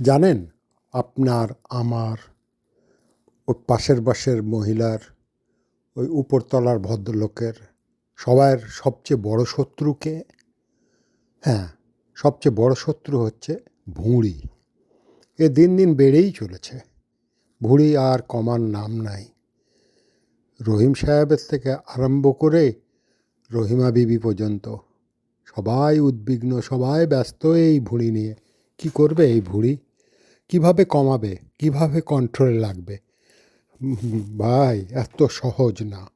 জানেন, আপনার, আমার, ওই পাশের বাসের মহিলার, ওই উপরতলার ভদ্রলোকের সবার সবচেয়ে বড় শত্রুকে হ্যাঁ সবচেয়ে বড় শত্রু হচ্ছে ভুঁড়ি। এ দিন দিন বেড়েই চলেছে। ভুঁড়ি আর কমার নাম নাই। রহিম সাহেবের থেকে আরম্ভ করে রহিমা বিবি পর্যন্ত সবাই উদ্বিগ্ন, সবাই ব্যস্ত এই ভুঁড়ি নিয়ে। কি করবে এই ভুঁড়ি? কীভাবে কমাবে? কীভাবে কন্ট্রোলে লাগবে? ভাই, এত সহজ না।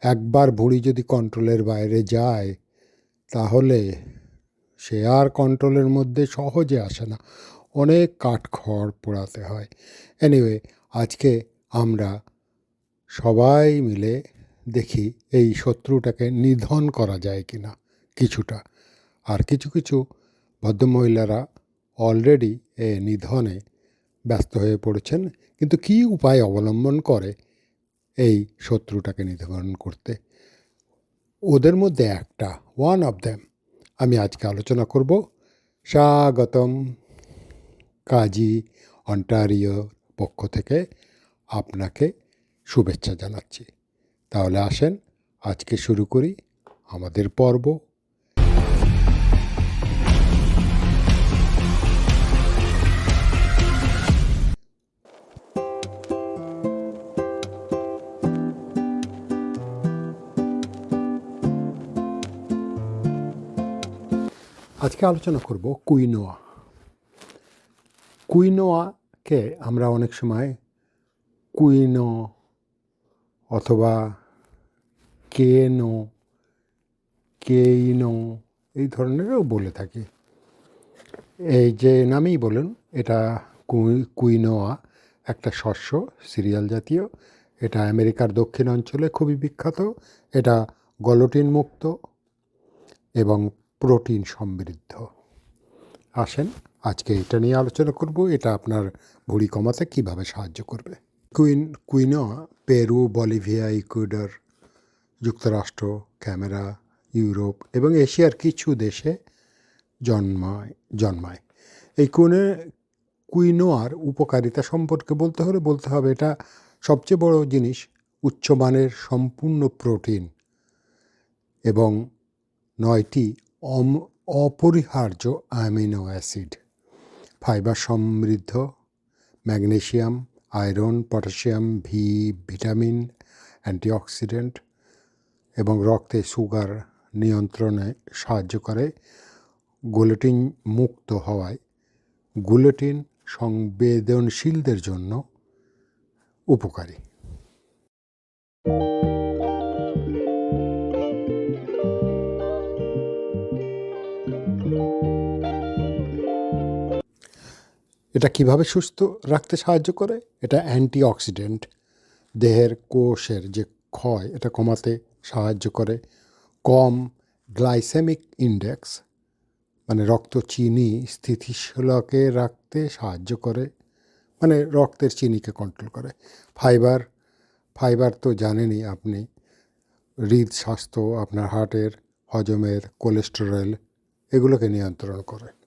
একবার ভুঁড়ি যদি কন্ট্রোলের বাইরে যায়, তাহলে সে আর কন্ট্রোলের মধ্যে সহজে আসে না। অনেক কাঠখড় পোড়াতে হয়। এনিওয়ে আজকে আমরা সবাই মিলে দেখি এই শত্রুটাকে নিধন করা যায় কি না কিছুটা। আর কিছু কিছু ভদ্রমহিলারা অলরেডি এ নিধনে ব্যস্ত হয়ে পড়েছেন। কিন্তু কী উপায় অবলম্বন করে এই শত্রুটাকে নিধন করতে? ওদের মধ্যে একটা ওয়ান অফ দ্যাম আমি আজকে আলোচনা করব। স্বাগতম কাজী অন্টারিও পক্ষ থেকে আপনাকে শুভেচ্ছা জানাচ্ছি। তাহলে আসেন, আজকে শুরু করি আমাদের পর্ব। আজকে আলোচনা করব কুইনোয়া। কুইনোয়াকে আমরা অনেক সময় কুইনো অথবা কেনো, কেইনো এই ধরনেরও বলে থাকি। এই যে নামেই বলুন, এটা কুইনোয়া একটা শস্য, সিরিয়াল জাতীয়। এটা আমেরিকার দক্ষিণ অঞ্চলে খুবই বিখ্যাত। এটা গলোটিন মুক্ত এবং প্রোটিন সমৃদ্ধ। আসেন, আজকে এটা নিয়ে আলোচনা করব, এটা আপনার ভুঁড়ি কমাতে কীভাবে সাহায্য করবে। কুইন, কুইনোয়া, পেরু, বলিভিয়া, ইকুয়েডর, যুক্তরাষ্ট্র, ক্যামেরা, ইউরোপ এবং এশিয়ার কিছু দেশে জন্মায় জন্মায়। এই কুইনে, কুইনোয়ার উপকারিতা সম্পর্কে বলতে হলে বলতে হবে, এটা সবচেয়ে বড় জিনিস, উচ্চমানের সম্পূর্ণ প্রোটিন এবং নয়টি অপরিহার্য অ্যামিনো অ্যাসিড, ফাইবার সমৃদ্ধ, ম্যাগনেশিয়াম, আয়রন, পটাশিয়াম ভি ভিটামিন, অ্যান্টিঅক্সিডেন্ট এবং রক্তে সুগার নিয়ন্ত্রণে সাহায্য করে। গুলেটিন মুক্ত হওয়ায় গুলেটিন সংবেদনশীলদের জন্য উপকারী। এটা কীভাবে সুস্থ রাখতে সাহায্য করে? এটা অ্যান্টিঅক্সিডেন্ট। দেহের কোষের যে ক্ষয়, এটা কমাতে সাহায্য করে। কম গ্লাইসেমিক ইন্ডেক্স মানে রক্ত চিনি স্থিতিশীলকে রাখতে সাহায্য করে মানে রক্তের চিনিকে কন্ট্রোল করে। ফাইবার ফাইবার তো জানেনই আপনি। হৃদ স্বাস্থ্য আপনার হার্টের হজমের কোলেস্টেরল এগুলোকে নিয়ন্ত্রণ করে।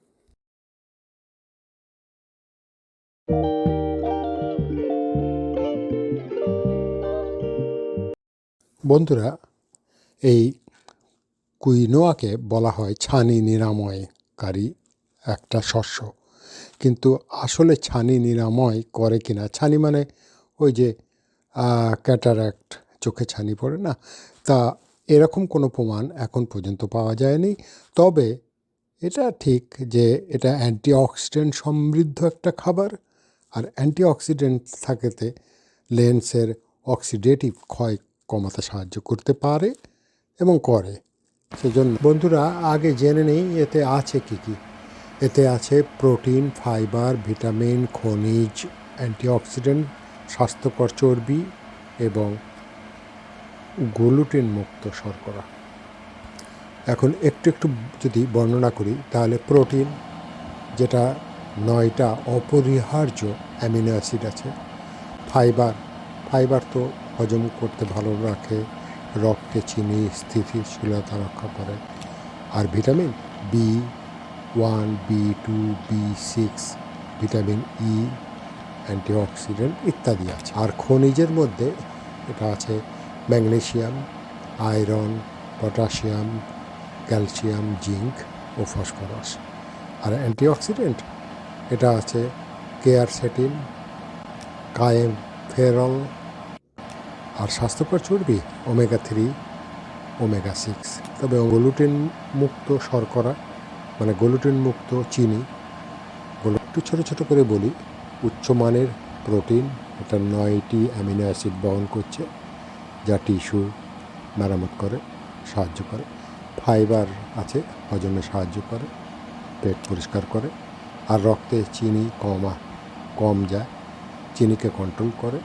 বন্ধুরা, এই কুইনোয়াকে বলা হয় ছানি নিরাময়কারী একটা শস্য। কিন্তু আসলে ছানি নিরাময় করে কিনা? ছানি মানে ওই যে ক্যাটারাক্ট, চোখে ছানি পড়ে না? তা এরকম কোনো প্রমাণ এখন পর্যন্ত পাওয়া যায়নি। তবে এটা ঠিক যে, এটা অ্যান্টিঅক্সিডেন্ট সমৃদ্ধ একটা খাবার। আর অ্যান্টিঅক্সিডেন্ট থাকেতে লেন্সের অক্সিডেটিভ ক্ষয় কমাতে সাহায্য করতে পারে এবং করে। সেজন্য বন্ধুরা, আগে জেনে নেই এতে আছে কি কি। এতে আছে প্রোটিন, ফাইবার, ভিটামিন, খনিজ, অ্যান্টিঅক্সিডেন্ট, স্বাস্থ্যকর চর্বি এবং গ্লুটেন মুক্ত শর্করা। এখন একটু একটু যদি বর্ণনা করি, তাহলে প্রোটিন, যেটা নয়টা অপরিহার্য অ্যামিনো অ্যাসিড আছে, ফাইবার ফাইবার তো হজম করতে ভালো রাখে, রক্তে চিনি, স্থিতিশীলতা রক্ষা করে। আর vitamin B one B two B six, vitamin E antioxidant ইত্যাদি আছে। আর খনিজের মধ্যে এটা আছে magnesium iron, potassium, calcium, zinc ও ফসফরাস। আর অ্যান্টিঅক্সিডেন্ট, এটা আছে কেয়ারসেটিন, কায়েম ফেরল আর স্বাস্থ্যকর চর্বি ওমেগা থ্রি ওমেগা সিক্স তবে গ্লুটেন মুক্ত শর্করা মানে গ্লুটেন মুক্ত চিনি একটু ছোটো ছোটো করে বলি উচ্চমানের প্রোটিন এটা নয়টি অ্যামিনো অ্যাসিড বহন করছে, যা টিস্যু মেরামত করে, সাহায্য করে। ফাইবার আছে, হজমে সাহায্য করে, পেট পরিষ্কার করে, আর রক্তে চিনি কমা কম যায়, চিনিকে কন্ট্রোল করে।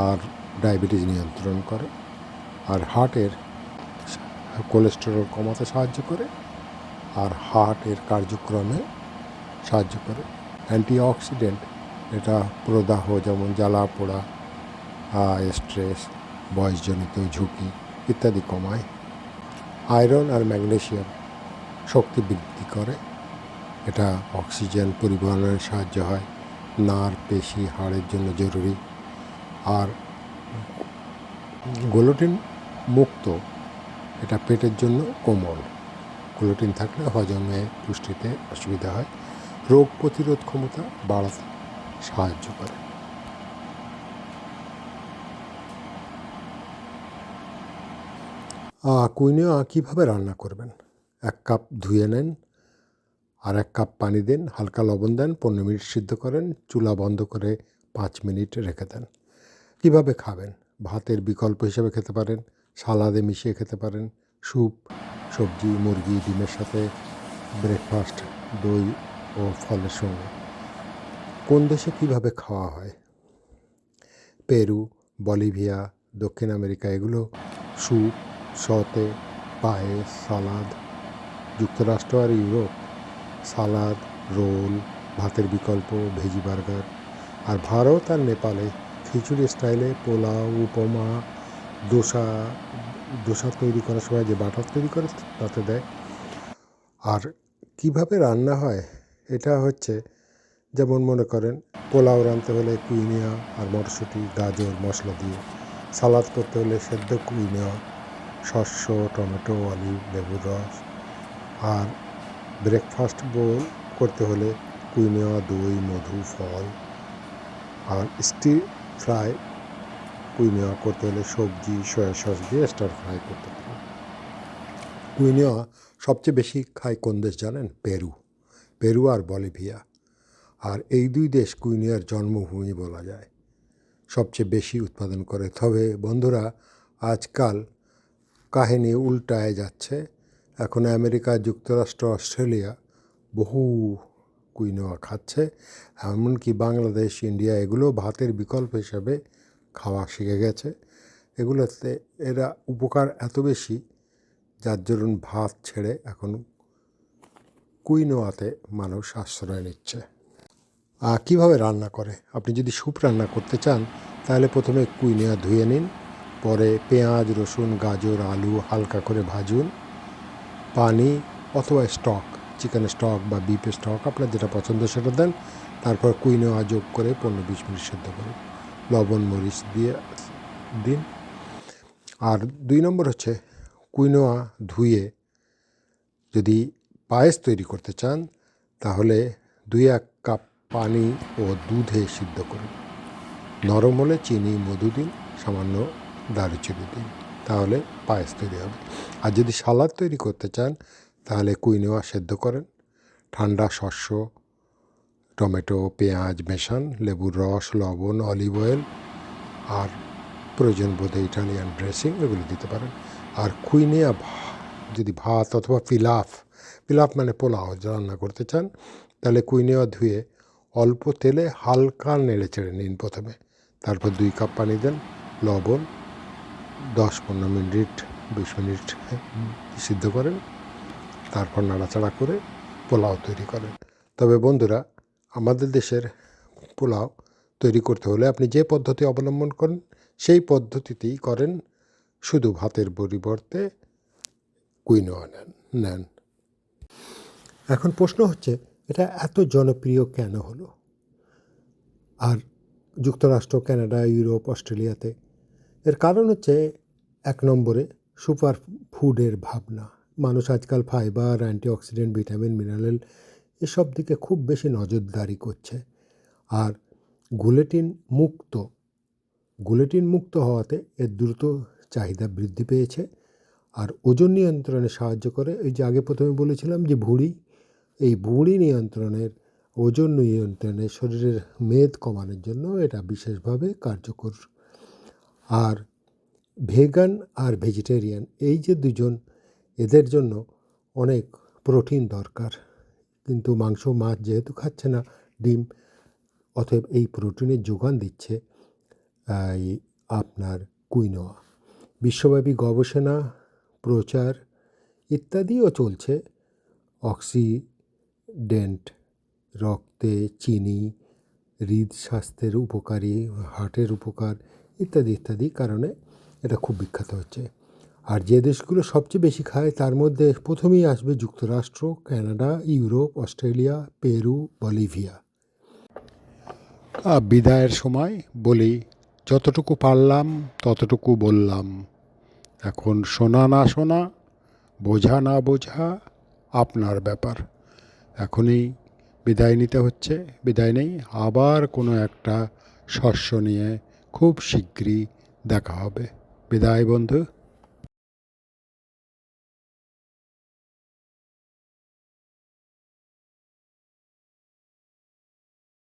আর ডায়াবেটিস নিয়ন্ত্রণ করে আর হার্টের কোলেস্টেরল কমাতে সাহায্য করে আর হার্টের কার্যক্রমে সাহায্য করে। অ্যান্টিঅক্সিডেন্ট, এটা প্রদাহ যেমন জ্বালা, পোড়া স্ট্রেস, বয়সজনিত ঝুঁকি ইত্যাদি কমায়। আয়রন আর ম্যাগনেশিয়াম শক্তি বৃদ্ধি করে। এটা অক্সিজেন পরিবহনের সাহায্য হয়। নার পেশি, হাড়ের জন্য জরুরি। আর গ্লুটিন মুক্ত, এটা পেটের জন্য কোমল। গ্লুটিন থাকলে হজমে, পুষ্টিতে অসুবিধা হয়। রোগ প্রতিরোধ ক্ষমতা বাড়াতে সাহায্য করে। কুইনিয়া কীভাবে রান্না করবেন? এক কাপ ধুয়ে নেন, আর এক কাপ পানি দিন, হালকা লবণ দেন, পনেরো মিনিট সিদ্ধ করেন, চুলা বন্ধ করে পাঁচ মিনিট রেখে দেন। কীভাবে খাবেন? ভাতের বিকল্প হিসেবে খেতে পারেন, সালাদে মিশিয়ে খেতে পারেন, স্যুপ, সবজি, মুরগি, ডিমের সাথে ব্রেকফাস্ট দই ও ফলের সঙ্গে। কোন দেশে কীভাবে খাওয়া হয়? পেরু, বলিভিয়া, দক্ষিণ আমেরিকা, এগুলো স্যুপ, সতে পায়েস সালাদ, যুক্তরাষ্ট্র আর ইউরোপ, সালাদ, রোল, ভাতের বিকল্প, ভেজি বার্গার, আর ভারত আর নেপালে খিচুড়ি স্টাইলে পোলাও, উপমা, দোসা দোসা তৈরি করার সময় যে বাটার তৈরি করে তাতে দেয়। আর কীভাবে রান্না হয় এটা হচ্ছে যেমন মনে করেন পোলাও রাঁধতে হলে কুইনিয়া আর মটরশুঁটি, গাজর, মশলা দিয়ে। সালাদ করতে হলে সেদ্ধ কুইনিয়া শস্য, টমেটো আলু লেবুর রস। আর ব্রেকফাস্ট বোল করতে হলে কুইনিয়া দই, মধু, ফল। আর স্টি ফ্রাই কুইনিয়া করতে হলে সবজি, সয়া সস দিয়ে স্টার ফ্রাই করতে পারেন কুইনিয়া সবচেয়ে বেশি খায় কোন দেশ জানেন? পেরু। পেরু আর বলিভিয়া। আর এই দুই দেশ কুইনিয়ার জন্মভূমি বলা যায়। সবচেয়ে বেশি উৎপাদন করে। তবে বন্ধুরা, আজকাল কাহিনী উল্টায় যাচ্ছে। এখন আমেরিকা, যুক্তরাষ্ট্র, অস্ট্রেলিয়া বহু কুইনোয়া খাচ্ছে। এমনকি বাংলাদেশ, ইন্ডিয়া এগুলো ভাতের বিকল্প হিসাবে খাওয়া শিখে গেছে। এগুলোতে এরা উপকার এত বেশি, যার জন্য ভাত ছেড়ে এখন কুইনোয়াতে মানুষ আশ্রয় নিচ্ছে। কীভাবে রান্না করে? আপনি যদি স্যুপ রান্না করতে চান, তাহলে প্রথমে কুইনিয়া ধুয়ে নিন, পরে পেঁয়াজ, রসুন, গাজর, আলু হালকা করে ভাজুন, পানি অথবা স্টক চিকেন স্টক বা বিফের স্টক, আপনার যেটা পছন্দ সেটা দেন। তারপর কুইনোয়া যোগ করে পনেরো বিশ মিনিট সেদ্ধ করুন। লবণ, মরিচ দিয়ে দিন। আর দুই নম্বর হচ্ছে কুইনোয়া ধুয়ে যদি পায়েস তৈরি করতে চান, তাহলে দুই এক কাপ পানি ও দুধে সিদ্ধ করুন। নরম হলে চিনি, মধু দিন, সামান্য দারুচিনি দিন, তাহলে পায়েস তৈরি হবে। আর যদি সালাদ তৈরি করতে চান তাহলে কুইনোয়া সেদ্ধ করেন। ঠান্ডা শস্য, টমেটো, পেঁয়াজ মেশান, লেবুর রস, লবণ, অলিভ অয়েল আর প্রয়োজন বোধে ইটালিয়ান ড্রেসিং এগুলো দিতে পারেন। আর কুইনিয়া যদি ভাত অথবা পিলাফ পিলাফ মানে পোলাও রান্না করতে চান, তাহলে কুইনিয়া ধুয়ে অল্প তেলে হালকা নেড়ে চেড়ে নিন প্রথমে। তারপর দুই কাপ পানি দেন, লবণ, দশ পনেরো মিনিট, বিশ মিনিট সিদ্ধ করেন। তারপর নাড়াচাড়া করে পোলাও তৈরি করেন। তবে বন্ধুরা, আমাদের দেশের পোলাও তৈরি করতে হলে আপনি যে পদ্ধতি অবলম্বন করেন, সেই পদ্ধতিতেই করেন। শুধু ভাতের পরিবর্তে কুইনোয়া নেন নেন। এখন প্রশ্ন হচ্ছে, এটা এত জনপ্রিয় কেন হলো? আর যুক্তরাষ্ট্র, কানাডা, ইউরোপ, অস্ট্রেলিয়াতে, এর কারণ হচ্ছে এক নম্বরে সুপার ফুডের ভাবনা। মানুষ আজকাল ফাইবার, অ্যান্টিঅক্সিডেন্ট, ভিটামিন, মিনারেল এসব দিকে খুব বেশি নজরদারি করছে। আর গুলেটিন মুক্ত গুলেটিন মুক্ত হওয়াতে এর দ্রুত চাহিদা বৃদ্ধি পেয়েছে। আর ওজন নিয়ন্ত্রণে সাহায্য করে, এই যে আগে প্রথমে বলেছিলাম যে ভুঁড়ি, এই ভুঁড়ি নিয়ন্ত্রণের, ওজন নিয়ন্ত্রণে শরীরের মেদ কমানোর জন্য এটা বিশেষভাবে কার্যকর। আর ভেগান আর ভেজিটেরিয়ান, এই যে দুজন এদের জন্য অনেক প্রোটিন দরকার। কিন্তু মাংস, মাছ যেহেতু খাচ্ছে না, ডিম, অতএব এই প্রোটিনের যোগান দিচ্ছে, এই আপনার কুইনোয়া। বিশ্বব্যাপী গবেষণা, প্রচার ইত্যাদিও চলছে। অক্সিডেন্ট, রক্তে চিনি, হৃদ স্বাস্থ্যের উপকারী, হার্টের উপকার ইত্যাদি ইত্যাদি কারণে এটা খুব বিখ্যাত হচ্ছে। আর যে দেশগুলো সবচেয়ে বেশি খায়, তার মধ্যে প্রথমেই আসবে যুক্তরাষ্ট্র, Canada, Europe, Australia, Peru, Bolivia. বিদায়ের সময় বলি, যতটুকু পারলাম, ততটুকু বললাম। এখন শোনা না শোনা, বোঝা না বোঝা আপনার ব্যাপার। এখনই বিদায় নিতে হচ্ছে, বিদায় নেই, আবার কোনো একটা শস্য নিয়ে খুব শীঘ্রই দেখা হবে। বিদায় বন্ধু।